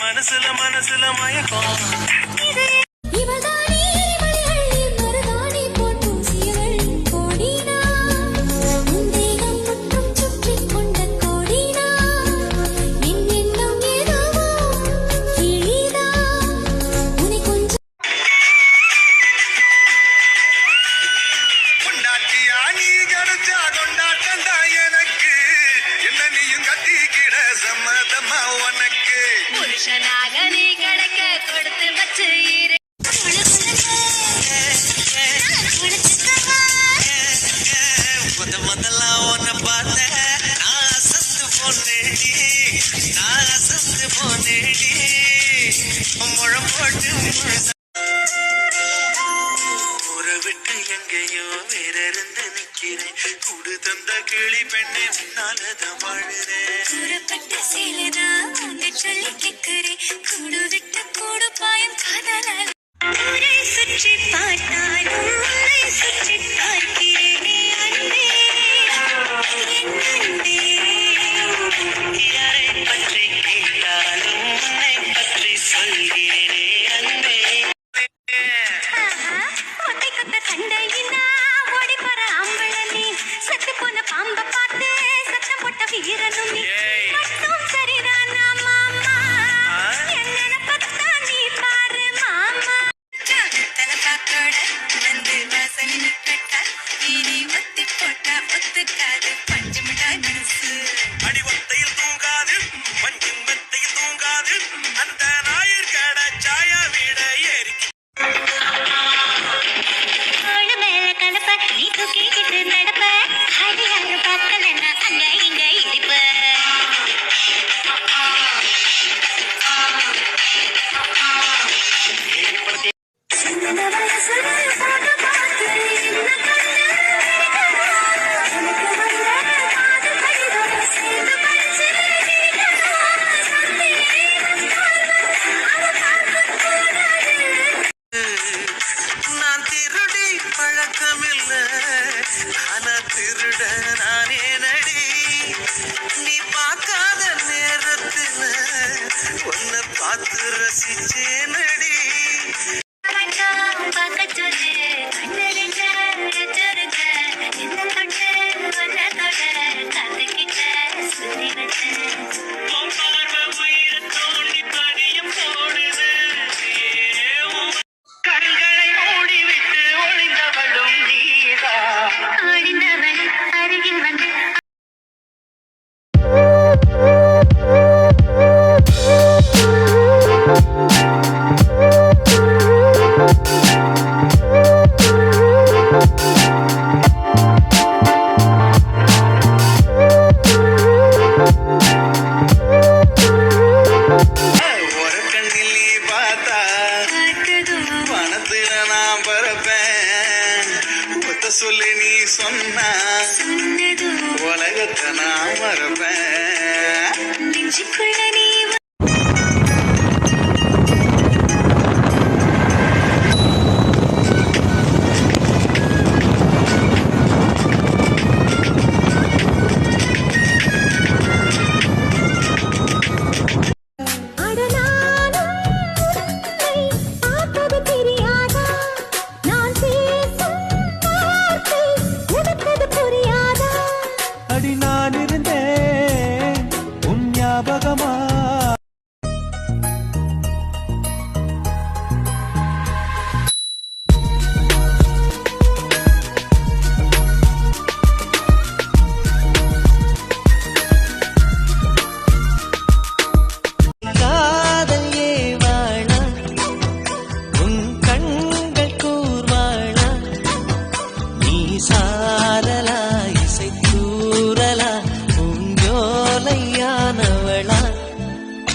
மனசுல மனசுல மயக்கம். புருஷனாக நீ கிடைக்க கொடுத்து வச்சு முத முதல்ல உன்னை பார்த்தேன். நான் அசந்து போனேடி. நான் அசந்து போனேடி. பார்க்க எங்கேயோ வேறருந்து நிக்கிறேன் கூடு தந்த கிளி பெண்ணே உன்னாலதான் வாழுறேன். கூடு விட்ட கூடு record. பார்த்து ரசிச்சே நடி